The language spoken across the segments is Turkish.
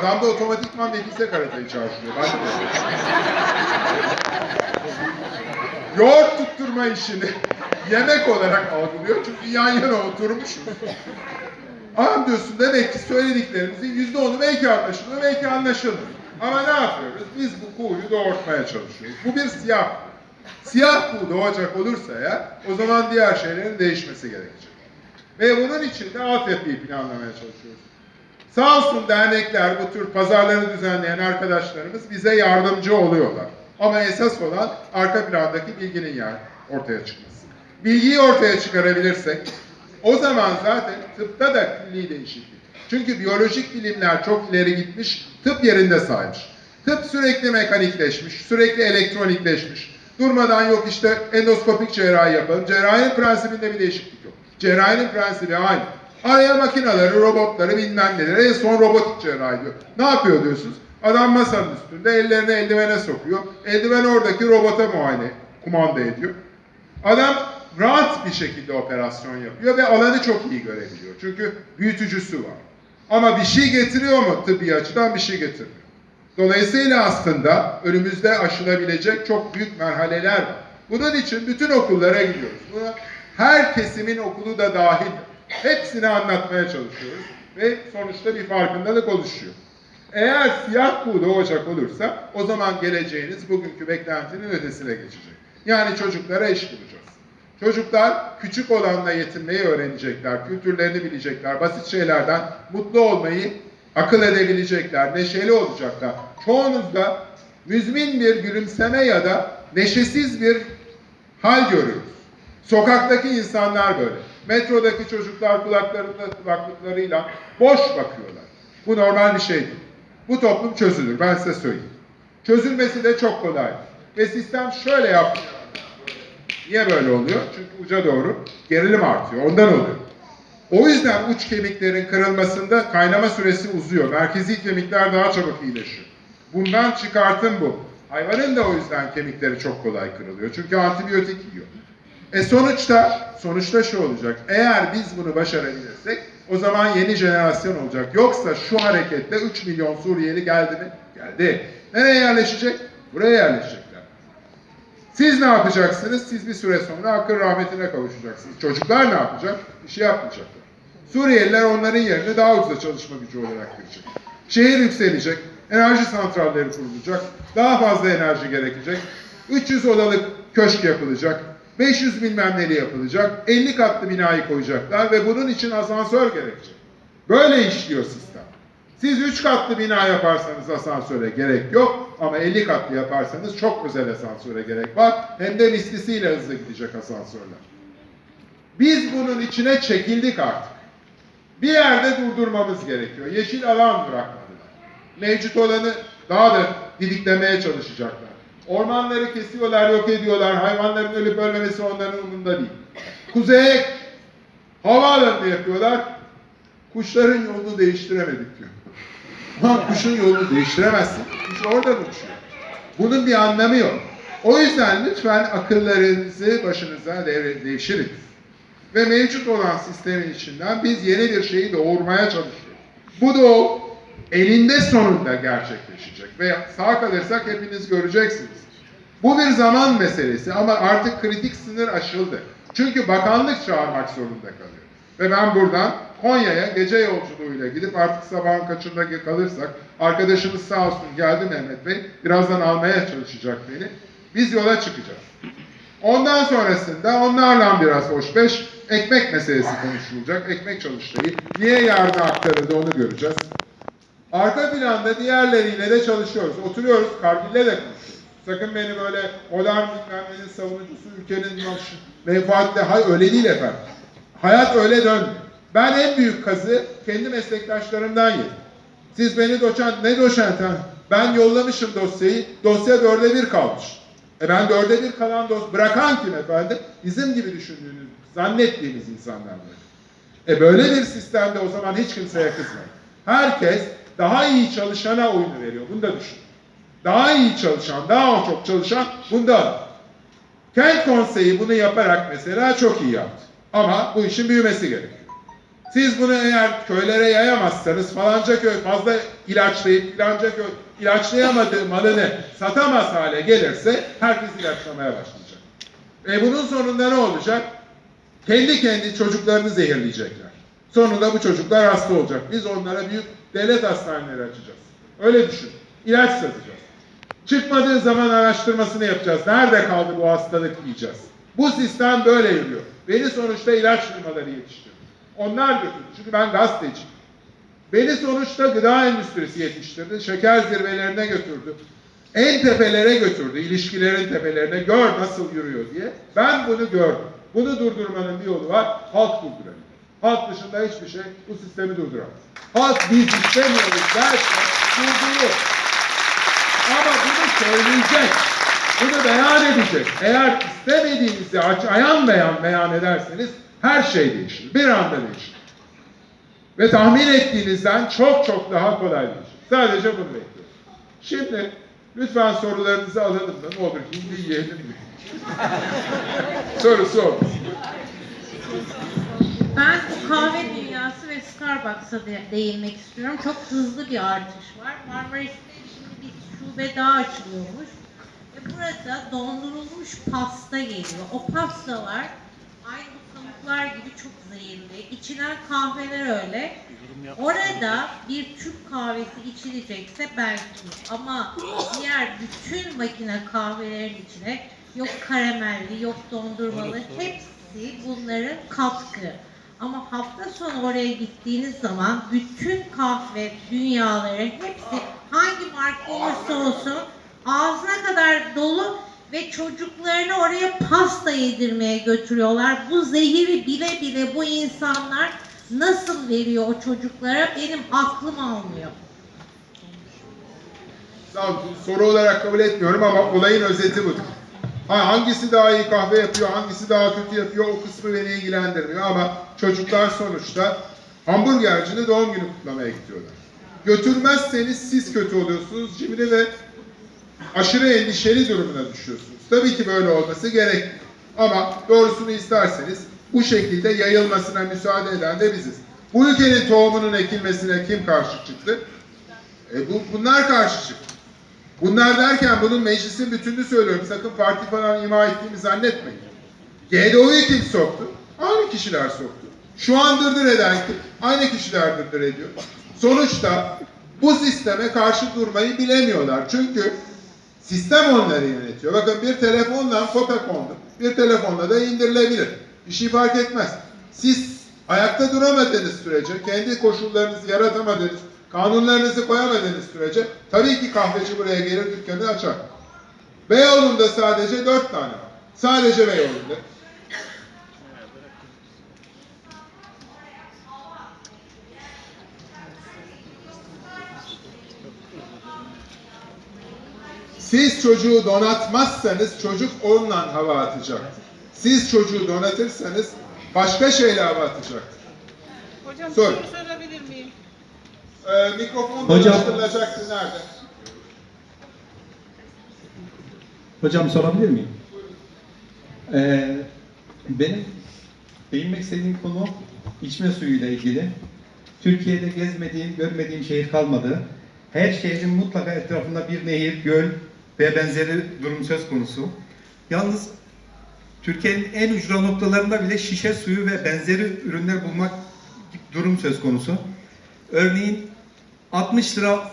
Adamda otomatikman nefise karatayı çağrışıyor. Ben de- Yoğurt tutturma işini yemek olarak algılıyor. Çünkü yan yana oturmuşuz. Ama diyorsun demek ki söylediklerimizin yüzde onu belki anlaşılır, belki anlaşılmıyor. Ama ne yapıyoruz? Biz bu kuğuyu doğurtmaya çalışıyoruz. Bu bir siyah. Siyah kuğu doğacak olursa ya, o zaman diğer şeylerin değişmesi gerekecek. Ve bunun için de altyapıyı planlamaya çalışıyoruz. Sağ olsun dernekler, bu tür pazarları düzenleyen arkadaşlarımız bize yardımcı oluyorlar. Ama esas olan arka plandaki bilginin yer ortaya çıkması. Bilgiyi ortaya çıkarabilirsek, o zaman zaten tıpta da külli değişiklik. Çünkü biyolojik bilimler çok ileri gitmiş, tıp yerinde saymış. Tıp sürekli mekanikleşmiş, sürekli elektronikleşmiş. Durmadan yok işte endoskopik cerrahi yapalım. Cerrahinin prensibinde bir değişiklik yok. Cerrahinin prensibi aynı. Araya makineleri, robotları bilmem neleri, en son robotik cerrahi diyor. Ne yapıyor diyorsunuz? Adam masanın üstünde ellerini eldivene sokuyor. Eldiven oradaki robota muayene, kumanda ediyor. Adam rahat bir şekilde operasyon yapıyor ve alanı çok iyi görebiliyor. Çünkü büyütücüsü var. Ama bir şey getiriyor mu tıbbi açıdan bir şey getirmiyor. Dolayısıyla aslında önümüzde aşılabilecek çok büyük merhaleler var. Bunun için bütün okullara gidiyoruz. Buna her kesimin okulu da dahil. Hepsini anlatmaya çalışıyoruz ve sonuçta bir farkındalık oluşuyor. Eğer siyah kuğu doğacak olursa o zaman geleceğiniz bugünkü beklentinin ötesine geçecek. Yani çocuklara iş bulacağız. Çocuklar küçük olanla yetinmeyi öğrenecekler, kültürlerini bilecekler, basit şeylerden mutlu olmayı akıl edebilecekler, neşeli olacaklar. Çoğunuzda müzmin bir gülümseme ya da neşesiz bir hal görüyoruz. Sokaktaki insanlar böyle. Metrodaki çocuklar kulaklarında kulaklıklarıyla boş bakıyorlar. Bu normal bir şey değil. Bu toplum çözülür, ben size söyleyeyim. Çözülmesi de çok kolay. Ve sistem şöyle yapıyor. Niye böyle oluyor? Çünkü uca doğru gerilim artıyor. Ondan oluyor. O yüzden uç kemiklerin kırılmasında kaynama süresi uzuyor. Merkezi kemikler daha çabuk iyileşiyor. Bundan çıkartım bu. Hayvanın da o yüzden kemikleri çok kolay kırılıyor. Çünkü antibiyotik yiyor. E sonuçta, sonuçta şu olacak. Eğer biz bunu başarabilirsek o zaman yeni jenerasyon olacak. Yoksa şu hareketle 3 milyon Suriyeli geldi mi? Geldi. Nereye yerleşecek? Buraya yerleşecekler. Siz ne yapacaksınız? Siz bir süre sonra akıl rahmetine kavuşacaksınız. Çocuklar ne yapacak? Bir şey yapmayacaklar. Suriyeliler onların yerine daha ucuza çalışma gücü olarak girecek. Şehir yükselecek, enerji santralleri kurulacak, daha fazla enerji gerekecek, 300 odalık köşk yapılacak, 500 bilmem neli yapılacak, 50 katlı binayı koyacaklar ve bunun için asansör gerekecek. Böyle işliyor sistem. Siz 3 katlı bina yaparsanız asansöre gerek yok ama 50 katlı yaparsanız çok özel asansöre gerek var. Hem de mislisiyle hızlı gidecek asansörler. Biz bunun içine çekildik artık. Bir yerde durdurmamız gerekiyor. Yeşil alan bırakmadılar. Mevcut olanı daha da didiklemeye çalışacaklar. Ormanları kesiyorlar, yok ediyorlar. Hayvanların ölüp ölmemesi onların umurunda değil. Kuzeye havaalanını yapıyorlar. Kuşların yolunu değiştiremedik diyor. Ama kuşun yolunu değiştiremezsin. Kuş oradan uçuyor. Bunun bir anlamı yok. O yüzden lütfen akıllarınızı başınıza devre- devşirin. Ve mevcut olan sistemin içinden biz yeni bir şeyi doğurmaya çalışıyoruz. Bu o elinde sonunda gerçekleşecek. Ve sağ kalırsak hepiniz göreceksiniz. Bu bir zaman meselesi ama artık kritik sınır aşıldı. Çünkü bakanlık çağırmak zorunda kalıyor. Ve ben buradan Konya'ya gece yolculuğuyla gidip artık sabahın kaçında kalırsak, arkadaşımız sağ olsun geldi Mehmet Bey, birazdan almaya çalışacak beni. Biz yola çıkacağız. Ondan sonrasında onlarla biraz hoşbeş, ekmek meselesi konuşulacak, ekmek çalıştayı. Niye yarına aktarıldı onu göreceğiz. Arka planda diğerleriyle de çalışıyoruz. Oturuyoruz, Kargil'le de konuşuyoruz. Sakın beni böyle modern bilmem nenin savunucusu, ülkenin menfaatle, hayır öyle değil efendim. Hayat öyle dönmüyor. Ben en büyük kazı kendi meslektaşlarımdan yedim. Siz beni doçent, ne doçent ha? Ben yollamışım dosyayı, dosya dörde bir kalmış. E ben dörde bir kalan dosya, bırakan kim efendim? Bizim gibi düşündüğünüz, zannettiğimiz insanlar. E böyle bir sistemde o zaman hiç kimseye kızmayın. Herkes daha iyi çalışana oyunu veriyor. Bunu da düşün. Daha iyi çalışan, daha çok çalışan bunda. Kent konseyi bunu yaparak mesela çok iyi yaptı. Ama bu işin büyümesi gerekiyor. Siz bunu eğer köylere yayamazsanız falanca köy fazla ilaçlayıp filanca köy ilaçlayamadığı malını satamaz hale gelirse herkes ilaçlamaya başlayacak. E bunun sonunda ne olacak? Kendi kendi çocuklarını zehirleyecekler. Sonunda bu çocuklar hasta olacak. Biz onlara büyük devlet hastaneleri açacağız. Öyle düşün. İlaç satacağız. Çıkmadığı zaman araştırmasını yapacağız. Nerede kaldı bu hastalık diyeceğiz. Bu sistem böyle yürüyor. Beni sonuçta ilaç firmaları yetiştirdi. Onlar götürdü. Çünkü ben gazeteciyim. Beni sonuçta gıda endüstrisi yetiştirdi. Şeker zirvelerine götürdü. En tepelere götürdü. ilişkilerin tepelerine. Gör nasıl yürüyor diye. Ben bunu gördüm. Bunu durdurmanın bir yolu var. Halk durdurabilir. Halk dışında hiçbir şey bu sistemi durduramaz. Halk biz istemiyoruz derse durdurur. Ama bunu söyleyecek. Bunu beyan edecek. Eğer istemediğinizi ayan beyan beyan ederseniz her şey değişir. Bir anda değişir. Ve tahmin ettiğinizden çok çok daha kolay değişir. Sadece bunu bekliyorum. Şimdi lütfen sorularınızı alalım da ne olur hindi yiyelim mi? Sorusu olmasın. Ben kahve dünyası ve Starbucks'a de- değinmek istiyorum. Çok hızlı bir artış var. Marmaris'te şimdi bir şube daha açılıyormuş. Ve burada dondurulmuş pasta geliyor. O pastalar aynı bu pamuklar gibi çok zehirli. İçilen kahveler öyle. Orada bir Türk kahvesi içilecekse belki ama diğer bütün makine kahvelerin içine yok karamelli, yok dondurmalı hepsi bunların katkı. Ama hafta sonu oraya gittiğiniz zaman bütün kahve dünyaları hepsi hangi marka olursa olsun ağzına kadar dolu ve çocuklarını oraya pasta yedirmeye götürüyorlar. Bu zehiri bile bile bu insanlar nasıl veriyor o çocuklara benim aklım almıyor. Olun. Soru olarak kabul etmiyorum ama olayın özeti budur. Ha, hangisi daha iyi kahve yapıyor, hangisi daha kötü yapıyor o kısmı beni ilgilendirmiyor ama çocuklar sonuçta hamburgercinin doğum günü kutlamaya gidiyorlar. Götürmezseniz siz kötü oluyorsunuz cimri ve aşırı endişeli durumuna düşüyorsunuz. Tabii ki böyle olması gerek. Ama doğrusunu isterseniz bu şekilde yayılmasına müsaade eden de biziz. Bu ülkenin tohumunun ekilmesine kim karşı çıktı? E bu, bunlar karşı çıktı. Bunlar derken bunun meclisin bütününü söylüyorum. Sakın parti falan ima ettiğimi zannetmeyin. GDO'yu kim soktu? Aynı kişiler soktu. Şu an dırdır eden? Aynı kişiler dırdır ediyor. Sonuçta bu sisteme karşı durmayı bilemiyorlar. Çünkü sistem onları yönetiyor. Bakın bir telefonla kondu. Bir telefonla da indirilebilir. Bir şey fark etmez. Siz ayakta duramadığınız sürece, kendi koşullarınızı yaratamadığınız, kanunlarınızı koyamadığınız sürece tabii ki kahveci buraya gelir dükkanı açar. Beyoğlu'nda sadece dört tane var. Sadece Beyoğlu'nda. Siz çocuğu donatmazsanız çocuk onunla hava atacak. Siz çocuğu donatırsanız başka şeyle hava atacak. Hocam Sor. sorabilir? Ee, mikrofon Hocam. çalıştırılacaktı nerede? Hocam sorabilir miyim? Ee, benim değinmek istediğim konu içme suyuyla ilgili. Türkiye'de gezmediğim, görmediğim şehir kalmadı. Her şehrin mutlaka etrafında bir nehir, göl ve benzeri durum söz konusu. Yalnız Türkiye'nin en ücra noktalarında bile şişe suyu ve benzeri ürünler bulmak durum söz konusu. Örneğin 60 lira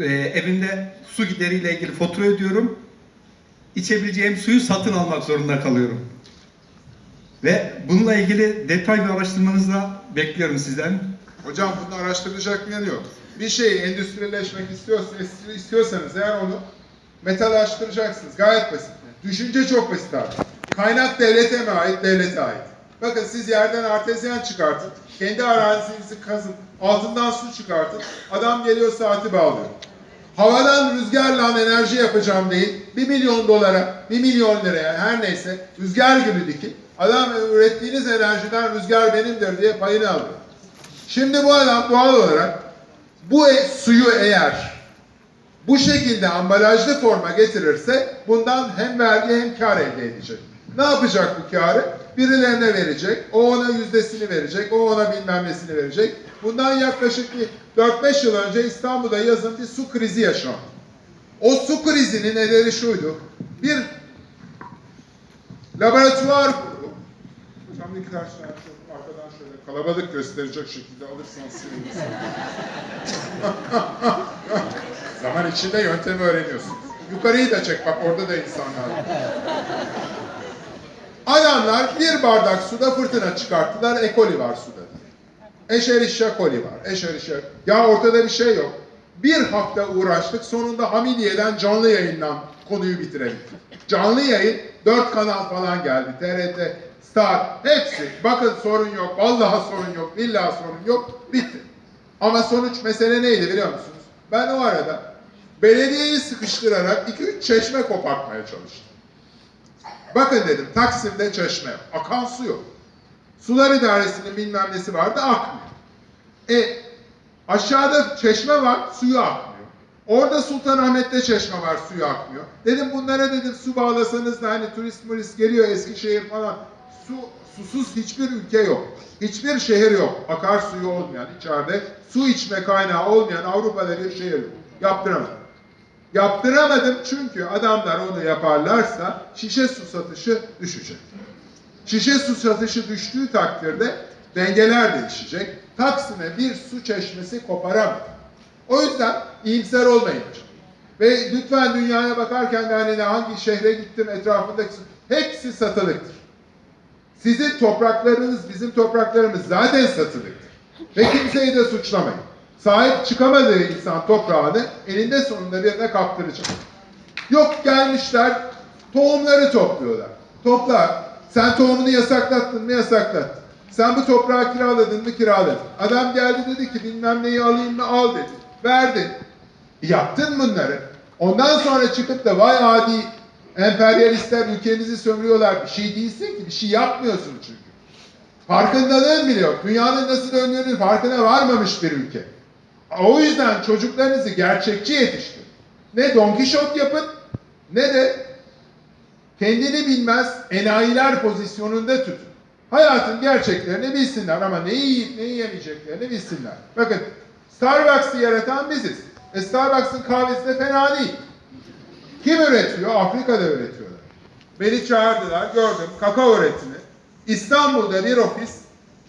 e, evimde su gideriyle ilgili fatura ödüyorum. İçebileceğim suyu satın almak zorunda kalıyorum. Ve bununla ilgili detay bir araştırmanızı da bekliyorum sizden. Hocam bunun araştırılacak bir yanı yok. Bir şeyi endüstrileşmek istiyorsanız, istiyorsanız eğer onu metallaştıracaksınız. Gayet basit. Düşünce çok basit abi. Kaynak devlete mi ait, devlete ait. Bakın siz yerden artezyen çıkartın. Kendi arazinizi kazın. Altından su çıkartın. Adam geliyor saati bağlıyor. Havadan rüzgarla enerji yapacağım değil. 1 milyon dolara, 1 milyon liraya her neyse rüzgar gülü dikin. Adam ürettiğiniz enerjiden rüzgar benimdir diye payını alıyor. Şimdi bu adam doğal olarak bu e- suyu eğer bu şekilde ambalajlı forma getirirse bundan hem vergi hem kar elde edecek. Ne yapacak bu karı? Birilerine verecek, o ona yüzdesini verecek, o ona bilmem nesini verecek. Bundan yaklaşık bir 4-5 yıl önce İstanbul'da yazın bir su krizi yaşandı. O su krizinin nedeni şuydu. Bir laboratuvar kurulu. Hocam ne kadar şey çok arkadan şöyle kalabalık gösterecek şekilde alırsan sevinirsin. Zaman içinde yöntemi öğreniyorsun. Yukarıyı da çek bak orada da insanlar. Adamlar bir bardak suda fırtına çıkarttılar. E. coli var suda. diye. Coli var. Escherichia. Ya ortada bir şey yok. Bir hafta uğraştık. Sonunda Hamidiye'den canlı yayından konuyu bitirelim. Canlı yayın dört kanal falan geldi. TRT, Star hepsi. Bakın sorun yok. Vallahi sorun yok. Billahi sorun yok. Bitti. Ama sonuç mesele neydi biliyor musunuz? Ben o arada belediyeyi sıkıştırarak 2-3 çeşme kopartmaya çalıştım. Bakın dedim Taksim'de çeşme yok. Akan su yok. Sular idaresinin bilmem nesi vardı akmıyor. E aşağıda çeşme var suyu akmıyor. Orada Sultanahmet'te çeşme var suyu akmıyor. Dedim bunlara dedim su bağlasanız da hani turist murist geliyor Eskişehir falan. Su, susuz hiçbir ülke yok. Hiçbir şehir yok. Akarsuyu olmayan içeride su içme kaynağı olmayan Avrupa'da bir şehir yok. Yaptıramadım. Yaptıramadım çünkü adamlar onu yaparlarsa şişe su satışı düşecek. Şişe su satışı düştüğü takdirde dengeler değişecek. Taksim'e bir su çeşmesi koparamam. O yüzden iyimser olmayın. Ve lütfen dünyaya bakarken de hani hangi şehre gittim etrafındaki hepsi satılıktır. Sizin topraklarınız, bizim topraklarımız zaten satılıktır. Ve kimseyi de suçlamayın. Sahip çıkamadığı insan toprağını eninde sonunda birine kaptıracak. Yok gelmişler, tohumları topluyorlar. Topla. Sen tohumunu yasaklattın mı yasaklattın. Sen bu toprağı kiraladın mı kiraladın. Adam geldi dedi ki bilmem neyi alayım mı al dedi. Verdin. Yaptın bunları. Ondan sonra çıkıp da vay adi emperyalistler ülkemizi sömürüyorlar. Bir şey değilsin ki. Bir şey yapmıyorsun çünkü. Farkındalığın bile yok. Dünyanın nasıl döndüğünün farkına varmamış bir ülke. O yüzden çocuklarınızı gerçekçi yetiştirin. Ne Don Kişot yapın ne de kendini bilmez enayiler pozisyonunda tutun. Hayatın gerçeklerini bilsinler ama neyi yiyip neyi yemeyeceklerini bilsinler. Bakın Starbucks'ı yaratan biziz. E Starbucks'ın kahvesi de fena değil. Kim üretiyor? Afrika'da üretiyorlar. Beni çağırdılar, gördüm kakao üretimi. İstanbul'da bir ofis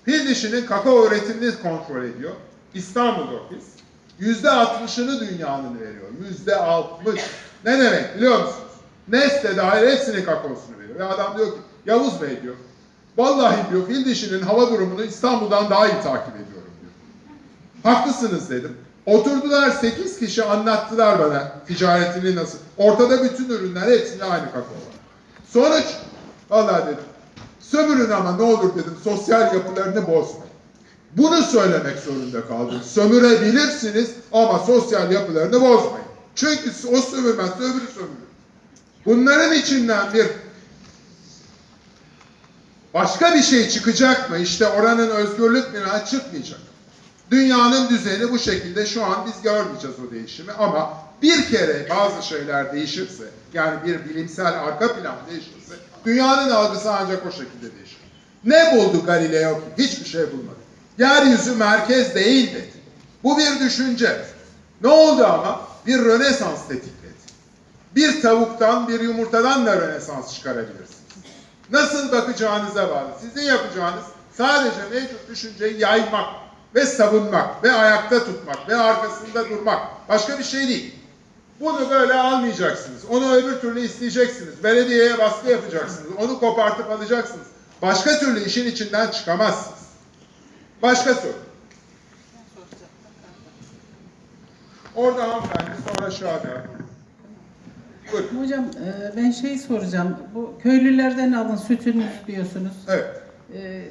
fil dişinin kakao üretimini kontrol ediyor. İstanbul ofis. Yüzde altmışını dünyanın veriyor. Yüzde altmış. Ne demek biliyor musunuz? Nestle dahil hepsinin kakaosunu veriyor. Ve adam diyor ki Yavuz Bey diyor. Vallahi diyor fil dişinin hava durumunu İstanbul'dan daha iyi takip ediyorum diyor. Haklısınız dedim. Oturdular 8 kişi anlattılar bana ticaretini nasıl. Ortada bütün ürünler hepsinde aynı kakao var. Sonuç vallahi dedim. Sömürün ama ne olur dedim sosyal yapılarını bozmayın. Bunu söylemek zorunda kaldım. Sömürebilirsiniz ama sosyal yapılarını bozmayın. Çünkü o sömürmez, öbürü sömürür. Bunların içinden bir başka bir şey çıkacak mı? İşte oranın özgürlük bina çıkmayacak. Dünyanın düzeni bu şekilde şu an biz görmeyeceğiz o değişimi ama bir kere bazı şeyler değişirse yani bir bilimsel arka plan değişirse dünyanın algısı ancak o şekilde değişir. Ne buldu Galileo ki? Hiçbir şey bulmadı. Yeryüzü merkez değil dedi. Bu bir düşünce. Ne oldu ama? Bir Rönesans tetikledi. Bir tavuktan, bir yumurtadan da Rönesans çıkarabilirsiniz. Nasıl bakacağınıza bağlı. Sizin yapacağınız sadece mevcut düşünceyi yaymak ve savunmak ve ayakta tutmak ve arkasında durmak. Başka bir şey değil. Bunu böyle almayacaksınız. Onu öbür türlü isteyeceksiniz. Belediyeye baskı yapacaksınız. Onu kopartıp alacaksınız. Başka türlü işin içinden çıkamazsınız. Başka soru. Orada hanımefendi sonra aşağıda. Buyurun. Hocam e, ben şey soracağım. Bu köylülerden alın sütünüz diyorsunuz. Evet. E,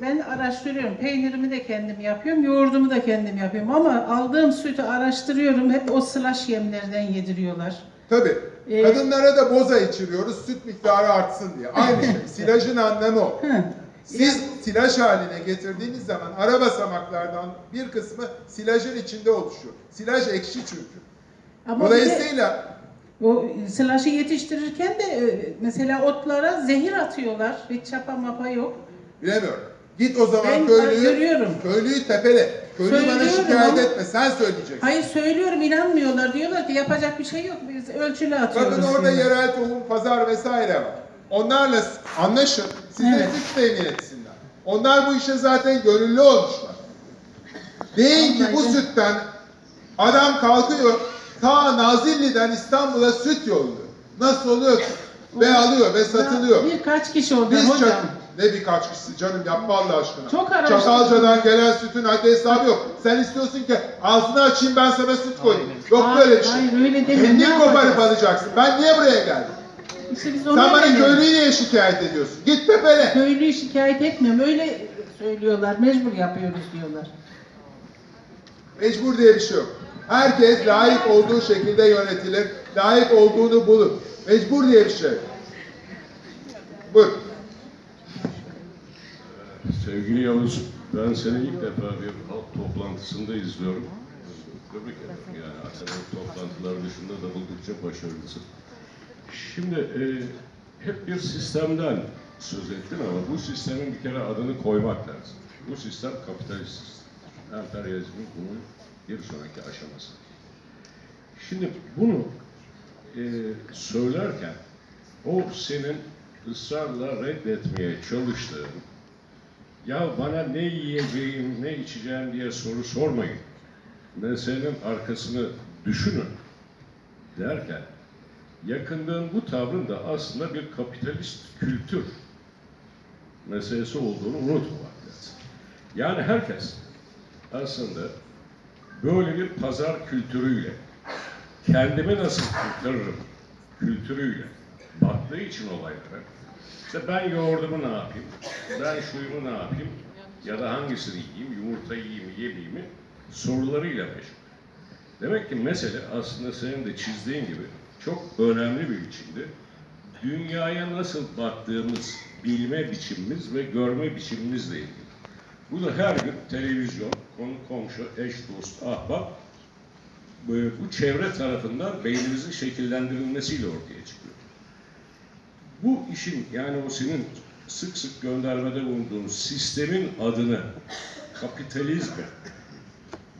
Ben araştırıyorum. Peynirimi de kendim yapıyorum. Yoğurdumu da kendim yapıyorum. Ama aldığım sütü araştırıyorum. Hep o slash yemlerden yediriyorlar. Tabii. Ee, Kadınlara da boza içiriyoruz süt miktarı artsın diye. Aynı şey. Silajın anlamı o. Hı. Siz silaj haline getirdiğiniz zaman ara basamaklardan bir kısmı silajın içinde oluşuyor. Silaj ekşi çünkü. Ama Dolayısıyla O slaşı yetiştirirken de e, mesela otlara zehir atıyorlar. Hiç çapa mapa yok. Bilemiyorum. Git o zaman Ben köylüyü, görüyorum. köylüyü tepele. Köylü bana Söylüyorum şikayet ama- etme, sen söyleyeceksin. Hayır söylüyorum inanmıyorlar. Diyorlar ki yapacak bir şey yok. Biz ölçülü atıyoruz. Bakın orada diyorlar. yerel tohum, pazar vesaire var. Onlarla anlaşın, size Evet. süt temin etsinler. Onlar bu işe zaten gönüllü olmuşlar. Deyin ki bu sütten adam kalkıyor, ta Nazilli'den İstanbul'a süt yolluyor. Nasıl oluyor ki? Ve alıyor ve satılıyor. Ya Birkaç kişi orada Biz hocam. çak- ne birkaç kişisi canım yapma Allah aşkına. Çok araştırdım. Çatalca'dan gelen sütün haddi hesabı yok. Sen istiyorsun ki ağzını açayım ben sana süt koyayım. Yok Hayır, böyle bir şey. hayır, öyle deme. Kendin koparıp alacaksın. Ben niye buraya geldim? İşte biz Sen ona bana köylüyü niye şikayet ediyorsun? Git tepele. Köylüyü şikayet etmiyorum. Öyle söylüyorlar. Mecbur yapıyoruz diyorlar. Mecbur diye bir şey yok. Herkes layık olduğu şekilde yönetilir. Layık olduğunu bulur. Mecbur diye bir şey. yok. Buyur. Sevgili Yavuz, ben seni ilk defa bir halk toplantısında izliyorum. Tebrik ederim yani akademik toplantılar dışında da oldukça başarılısın. Şimdi e, hep bir sistemden söz ettin ama bu sistemin bir kere adını koymak lazım. Bu sistem kapitalist sistem. Emperyalizmin bunun bir sonraki aşaması. Şimdi bunu e, söylerken o senin ısrarla reddetmeye çalıştığın ya bana ne yiyeceğim, ne içeceğim diye soru sormayın. Meselenin arkasını düşünün derken yakındığın bu tavrın da aslında bir kapitalist kültür meselesi olduğunu unutmamak lazım. Yani herkes aslında böyle bir pazar kültürüyle kendimi nasıl kurtarırım kültürüyle baktığı için olaylara işte ben yoğurdumu ne yapayım, ben şuyumu ne yapayım ya da hangisini yiyeyim, yumurta yiyeyim yemeyeyim mi sorularıyla meşgul. Demek ki mesele aslında senin de çizdiğin gibi çok önemli bir biçimde dünyaya nasıl baktığımız bilme biçimimiz ve görme biçimimizle ilgili. Bu da her gün televizyon, konu komşu, eş, dost, ahbap bu bu çevre tarafından beynimizin şekillendirilmesiyle ortaya çıkıyor. Bu işin yani o senin sık sık göndermede bulunduğun sistemin adını kapitalizme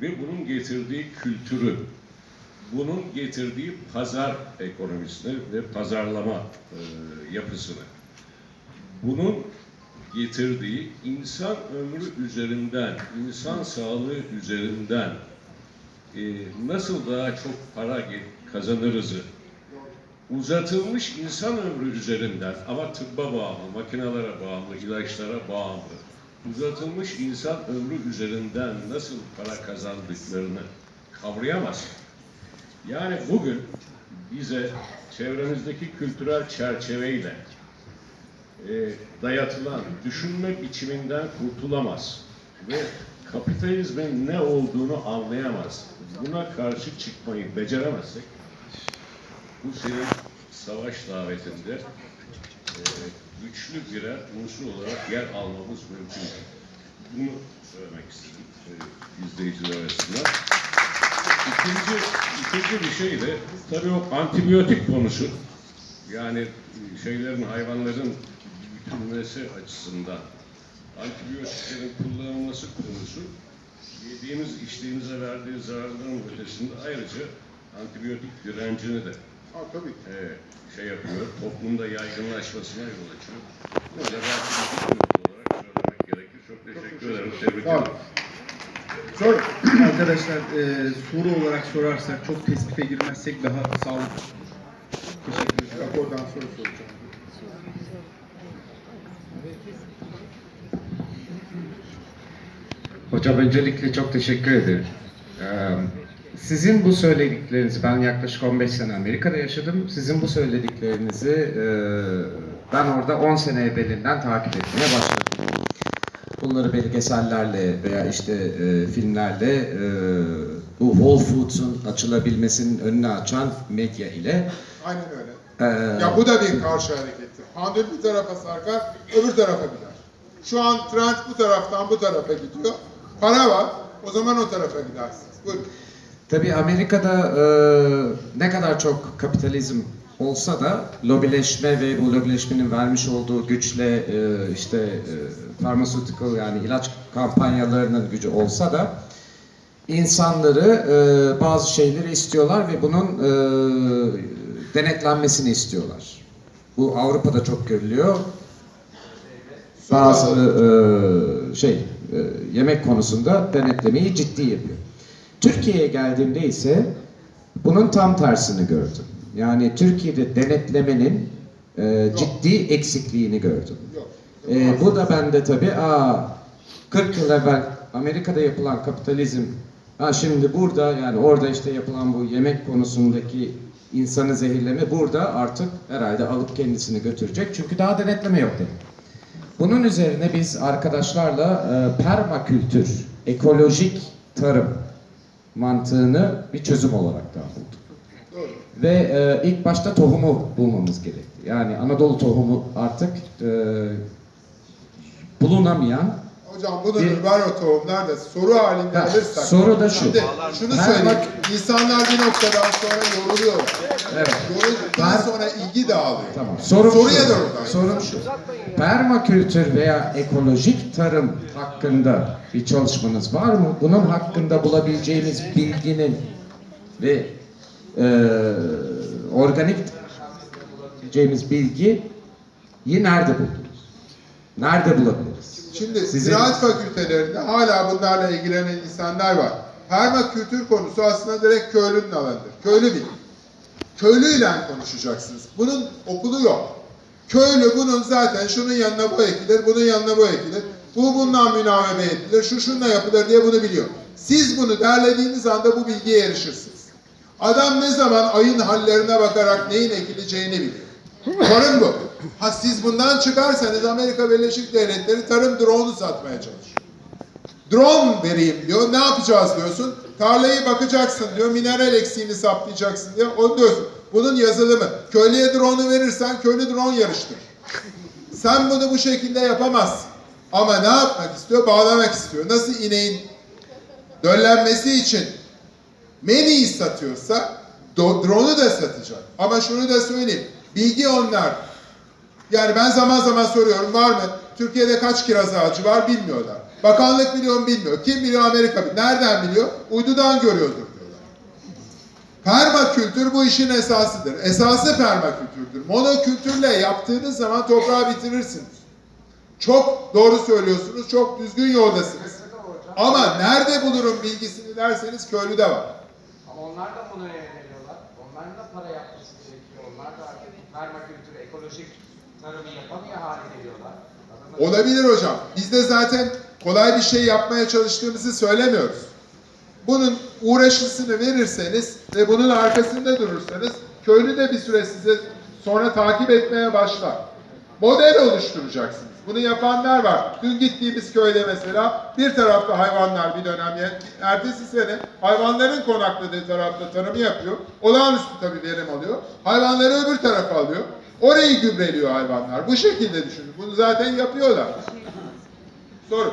ve bunun getirdiği kültürü, bunun getirdiği pazar ekonomisini ve pazarlama e, yapısını, bunun getirdiği insan ömrü üzerinden, insan sağlığı üzerinden e, nasıl daha çok para kazanırızı uzatılmış insan ömrü üzerinden ama tıbba bağımlı, makinelere bağımlı, ilaçlara bağımlı uzatılmış insan ömrü üzerinden nasıl para kazandıklarını kavrayamaz. Yani bugün bize çevremizdeki kültürel çerçeveyle e, dayatılan düşünme biçiminden kurtulamaz ve kapitalizmin ne olduğunu anlayamaz. Buna karşı çıkmayı beceremezsek bu senin savaş davetinde e, güçlü birer unsur olarak yer almamız mümkün. Bunu söylemek istedim e, izleyiciler arasında. İkinci, ikinci bir şey de tabii o antibiyotik konusu. Yani şeylerin, hayvanların bütünlemesi açısından antibiyotiklerin kullanılması konusu yediğimiz, içtiğimize verdiği zararların ötesinde ayrıca antibiyotik direncini de Ha, tabii. e, şey yapıyor, toplumda yaygınlaşmasına yol açıyor. Bunu da belki konu olarak söylemek gerekir. Çok teşekkür ederim. Tebrik ederim. Sor. Arkadaşlar e, soru olarak sorarsak çok tespihe girmezsek daha sağlıklı. Teşekkür ederim. Rapordan soru soracağım. Hocam öncelikle çok teşekkür ederim. Ee, Sizin bu söylediklerinizi, ben yaklaşık 15 sene Amerika'da yaşadım. Sizin bu söylediklerinizi e, ben orada 10 sene evvelinden takip etmeye başladım. Bunları belgesellerle veya işte e, filmlerle e, bu Whole Foods'un açılabilmesinin önünü açan medya ile Aynen öyle. e, Ya bu da bir karşı harekettir. Pandül bir tarafa sarkar, öbür tarafa gider. Şu an trend bu taraftan bu tarafa gidiyor. Para var, o zaman o tarafa gidersiniz. Buyurun. Tabii Amerika'da e, ne kadar çok kapitalizm olsa da lobileşme ve bu lobileşmenin vermiş olduğu güçle e, işte e, pharmaceutical yani ilaç kampanyalarının gücü olsa da insanları e, bazı şeyleri istiyorlar ve bunun e, denetlenmesini istiyorlar. Bu Avrupa'da çok görülüyor. Bazı e, şey e, yemek konusunda denetlemeyi ciddi yapıyor. Türkiye'ye geldiğimde ise bunun tam tersini gördüm. Yani Türkiye'de denetlemenin e, ciddi eksikliğini gördüm. E, bu da bende tabii aa 40 yıl evvel Amerika'da yapılan kapitalizm ha şimdi burada yani orada işte yapılan bu yemek konusundaki insanı zehirleme burada artık herhalde alıp kendisini götürecek. Çünkü daha denetleme yok dedim. Bunun üzerine biz arkadaşlarla e, permakültür, ekolojik tarım mantığını bir çözüm olarak daha bulduk. Doğru. Ve e, ilk başta tohumu bulmamız gerekti. Yani Anadolu tohumu artık e, bulunamayan Hocam bunun Bir- var o tohumlar da soru halinde Ha, alırsak. soru da şu. Şimdi şunu Her söyleyeyim. bak- İnsanlar bir noktadan sonra yoruluyorlar. evet. Yorulduktan Her- sonra ilgi dağılıyor. Tamam. Sorum Soruya şu. oradan. Sorum şu. Permakültür veya ekolojik tarım hakkında bir çalışmanız var mı? Bunun hakkında bulabileceğimiz bilginin ve e, organik bulabileceğimiz bilgiyi nerede buldunuz? Nerede bulabiliriz? Şimdi Sizin- ziraat fakültelerinde hala bunlarla ilgilenen insanlar var. Permakültür konusu aslında direkt köylünün alanıdır. Köylü bilim. Köylüyle konuşacaksınız. Bunun okulu yok. Köylü bunun zaten şunun yanına bu ekilir, bunun yanına bu ekilir. Bu bundan münavebe edilir, şu şunla yapılır diye bunu biliyor. Siz bunu derlediğiniz anda bu bilgiye erişirsiniz. Adam ne zaman ayın hallerine bakarak neyin ekileceğini biliyor. Tarım bu. Ha siz bundan çıkarsanız Amerika Birleşik Devletleri tarım drone'u satmaya çalışıyor. Drone vereyim diyor. Ne yapacağız diyorsun. Tarlayı bakacaksın diyor. Mineral eksiğini saplayacaksın diyor. Onu diyorsun. Bunun yazılımı. Köylüye drone'u verirsen köylü drone yarıştırır. Sen bunu bu şekilde yapamazsın. Ama ne yapmak istiyor? Bağlamak istiyor. Nasıl ineğin döllenmesi için Meni'yi satıyorsa drone'u da satacak. Ama şunu da söyleyeyim. Bilgi onlar. Yani ben zaman zaman soruyorum var mı? Türkiye'de kaç kiraz ağacı var bilmiyorlar. Bakanlık biliyor mu bilmiyor. Kim biliyor Amerika biliyor. Nereden biliyor? Uydudan görüyordur diyorlar. Permakültür bu işin esasıdır. Esası permakültürdür. Monokültürle yaptığınız zaman toprağı bitirirsiniz. Çok doğru söylüyorsunuz. Çok düzgün yoldasınız. Ama nerede bulurum bilgisini derseniz köylüde var. Ama onlar da bunu veriyorlar. Onların da para yapması gerekiyor. Onlar da artık permakültür, ekolojik tarımı yapamıyor hale geliyorlar. Olabilir hocam. Biz de zaten kolay bir şey yapmaya çalıştığımızı söylemiyoruz. Bunun uğraşısını verirseniz ve bunun arkasında durursanız köylü de bir süre size sonra takip etmeye başlar. Model oluşturacaksınız. Bunu yapanlar var. Dün gittiğimiz köyde mesela bir tarafta hayvanlar bir dönem, yani ertesi sene hayvanların konakladığı tarafta tarımı yapıyor. Olağanüstü tabii verim alıyor. Hayvanları öbür tarafa alıyor. Orayı gübreliyor hayvanlar. Bu şekilde düşünün. Bunu zaten yapıyorlar. Sorun.